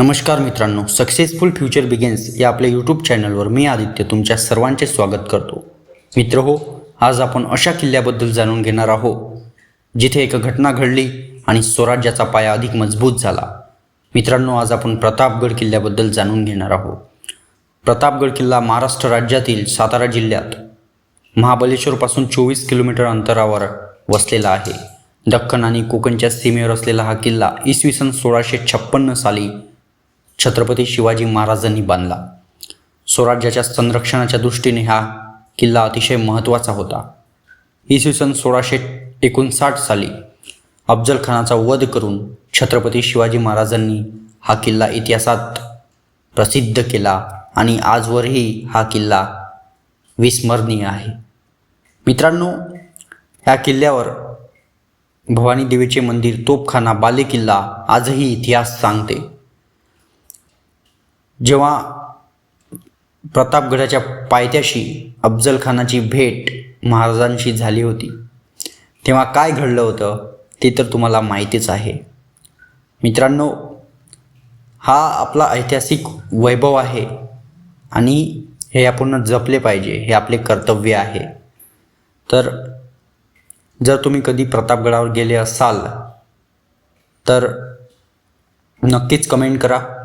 नमस्कार मित्रांनो successful future begins या आपल्या यूट्यूब चॅनलवर मी आदित्य तुमच्या सर्वांचे स्वागत करतो. मित्र हो आज आपण अशा किल्ल्याबद्दल जाणून घेणार आहोत जिथे एक घटना घडली आणि स्वराज्याचा पाया अधिक मजबूत झाला. मित्रांनो आज आपण प्रतापगड किल्ल्याबद्दल जाणून घेणार आहोत. प्रतापगड किल्ला महाराष्ट्र राज्यातील सातारा जिल्ह्यात महाबलेश्वरपासून चोवीस किलोमीटर अंतरावर वसलेला आहे. दख्खन आणि कोकणच्या सीमेवर असलेला हा किल्ला इसवी सन सोळाशे छप्पन्न साली छत्रपती शिवाजी महाराजांनी बांधला. स्वराज्याच्या संरक्षणाच्या दृष्टीने हा किल्ला अतिशय महत्त्वाचा होता. इसवी सन सोळाशे एकोणसाठ साली अफजल खानाचा वध करून छत्रपती शिवाजी महाराजांनी हा किल्ला इतिहासात प्रसिद्ध केला आणि आजवरही हा किल्ला विस्मरणीय आहे. मित्रांनो ह्या किल्ल्यावर भवानी देवीचे मंदिर तोपखाना बालेकिल्ला आजही इतिहास सांगते. जेव्हा प्रतापगडाच्या पायथ्याशी अफजल खानाची भेट महाराजांशी झाली होती तेव्हा काय घडलं होतं ते तर तुम्हाला माहितीच आहे. मित्रांनो हा आपला ऐतिहासिक वैभव आहे आणि हे आपण जपले पाहिजे हे आपले कर्तव्य आहे. तर जर तुम्ही कधी प्रतापगडावर गेले असाल तर नक्कीच कमेंट करा.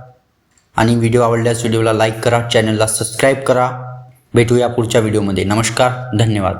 आणि व्हिडिओ आवडल्यास व्हिडिओला लाईक करा चॅनलला सबस्क्राईब करा. भेटूया पुढच्या व्हिडिओमध्ये नमस्कार धन्यवाद.